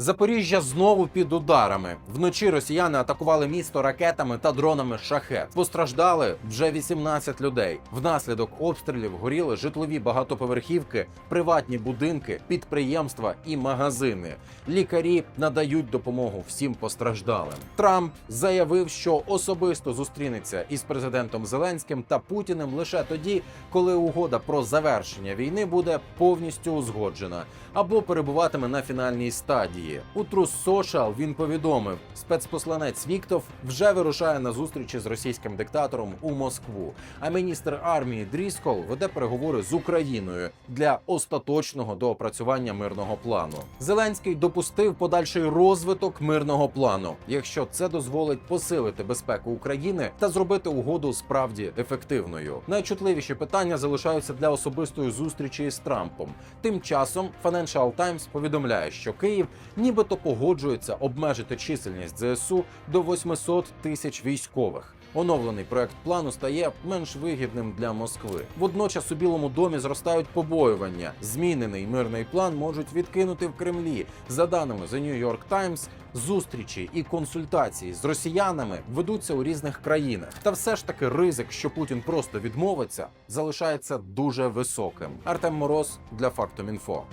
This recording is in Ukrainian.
Запоріжжя знову під ударами. Вночі росіяни атакували місто ракетами та дронами шахет. Постраждали вже 18 людей. Внаслідок обстрілів горіли житлові багатоповерхівки, приватні будинки, підприємства і магазини. Лікарі надають допомогу всім постраждалим. Трамп заявив, що особисто зустрінеться із президентом Зеленським та Путіним лише тоді, коли угода про завершення війни буде повністю узгоджена або перебуватиме на фінальній стадії. У True Social він повідомив, спецпосланець Віктов вже вирушає на зустрічі з російським диктатором у Москву. А міністр армії Дріскол веде переговори з Україною для остаточного доопрацювання мирного плану. Зеленський допустив подальший розвиток мирного плану, якщо це дозволить посилити безпеку України та зробити угоду справді ефективною. Найчутливіші питання залишаються для особистої зустрічі з Трампом. Тим часом Financial Times повідомляє, що Київ нібито погоджується обмежити чисельність ЗСУ до 800 тисяч військових. Оновлений проект плану стає менш вигідним для Москви. Водночас у Білому домі зростають побоювання. Змінений мирний план можуть відкинути в Кремлі. За даними The New York Times, зустрічі і консультації з росіянами ведуться у різних країнах. Та все ж таки ризик, що Путін просто відмовиться, залишається дуже високим. Артем Мороз для Фактом.Інфо.